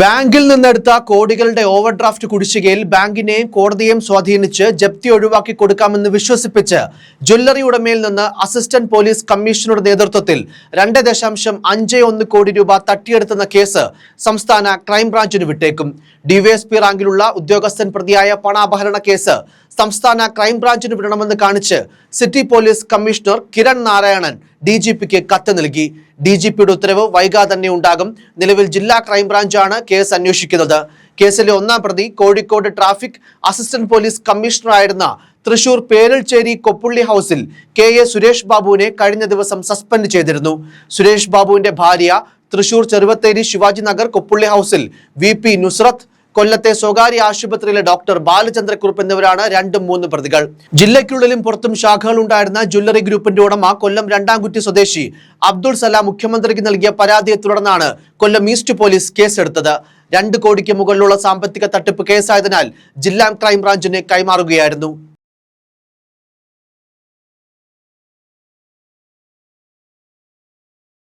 ബാങ്കിൽ നിന്നെടുത്ത കോടികളുടെ ഓവർഡ്രാഫ്റ്റ് കുടിശ്ശികയിൽ ബാങ്കിനെയും കോടതിയെയും സ്വാധീനിച്ച് ജപ്തി ഒഴിവാക്കി കൊടുക്കാമെന്ന് വിശ്വസിപ്പിച്ച് ജ്വല്ലറി ഉടമയിൽ നിന്ന് അസിസ്റ്റന്റ് പോലീസ് കമ്മീഷണറുടെ നേതൃത്വത്തിൽ രണ്ട് ദശാംശം അഞ്ച് ഒന്ന് കോടി രൂപ തട്ടിയെടുത്തെന്ന കേസ് സംസ്ഥാന ക്രൈംബ്രാഞ്ചിന് വിട്ടേക്കും. ഡിവൈഎസ്പി റാങ്കിലുള്ള ഉദ്യോഗസ്ഥൻ പ്രതിയായ പണാപഹരണ കേസ് സംസ്ഥാന ക്രൈംബ്രാഞ്ചിന് വിടണമെന്ന് കാണിച്ച് city police commissioner Kiran Narayanan D G പിക്ക് കത്ത് നൽകി. ഡി ജി പിയുടെ ഉത്തരവ് വൈകാതെ തന്നെ ഉണ്ടാകും. നിലവിൽ ജില്ലാ ക്രൈംബ്രാഞ്ചാണ് കേസ് അന്വേഷിക്കുന്നത്. കേസിലെ ഒന്നാം പ്രതി കോഴിക്കോട് ട്രാഫിക് അസിസ്റ്റന്റ് പോലീസ് കമ്മീഷണറായിരുന്ന തൃശൂർ പേരൽച്ചേരി കൊപ്പുള്ളി ഹൗസിൽ കെ എ സുരേഷ് ബാബുവിനെ കഴിഞ്ഞ ദിവസം സസ്പെൻഡ് ചെയ്തിരുന്നു. സുരേഷ് ബാബുവിന്റെ ഭാര്യ തൃശൂർ ചെറുവത്തേരി ശിവാജി നഗർ കൊപ്പുള്ളി ഹൗസിൽ വി പി നുസ്രത്ത് കൊല്ലത്തെ സ്വകാര്യ ആശുപത്രിയിലെ ഡോക്ടർ ബാലചന്ദ്രക്കുറുപ്പ് എന്നിവരാണ് രണ്ടും മൂന്ന് പ്രതികൾ. ജില്ലയ്ക്കുള്ളിലും പുറത്തും ശാഖകൾ ഉണ്ടായിരുന്ന ജ്വല്ലറി ഗ്രൂപ്പിന്റെ ഉടമ കൊല്ലം രണ്ടാംകുറ്റി സ്വദേശി അബ്ദുൾ സലാം മുഖ്യമന്ത്രിക്ക് നൽകിയ പരാതിയെ തുടർന്നാണ് കൊല്ലം ഈസ്റ്റ് പോലീസ് കേസെടുത്തത്. രണ്ട് കോടിക്ക് മുകളിലുള്ള സാമ്പത്തിക തട്ടിപ്പ് കേസായതിനാൽ ജില്ലാ ക്രൈംബ്രാഞ്ചിന് കൈമാറുകയായിരുന്നു.